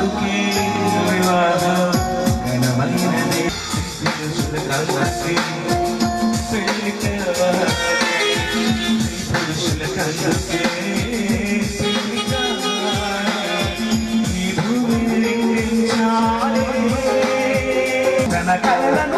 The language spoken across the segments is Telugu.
మనసుకి వివాదం ఘనమైనది పురుషుల కళ్ళకి పెళ్ళి పురుషుల కళ్ళకి తన కళ్ళను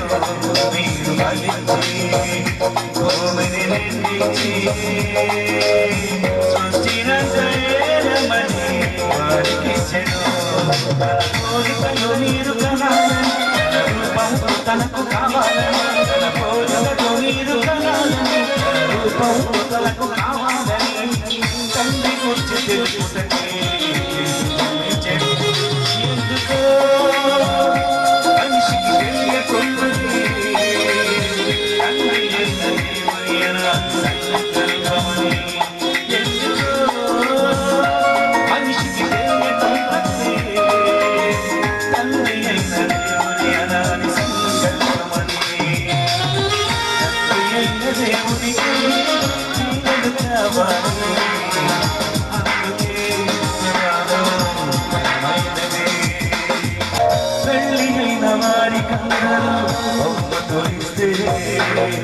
మీరు కలిసి కోవిని నిర్మించి సృష్టిన దయమని వారికి చెడు కోరికలు మీరు కనాలని రూపంతో తనకు కావాలని. కోరికలు మీరు కనాలని రూపంతో తనకు కావాలని తండ్రి గురించి తెలుసుకే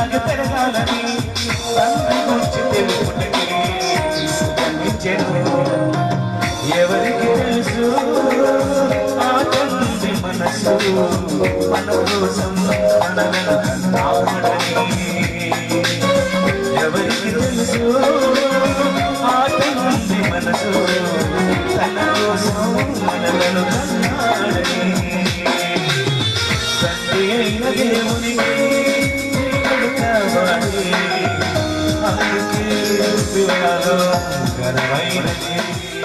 నాగ పెరగాలని తండ్రి గురించి తెలుసుకుంటే ఎవరికి తెలుసు? ఆ తండ్రి మనసు మన కోసం మనలను ఎవరికి తెలుసు? I'm gonna make it.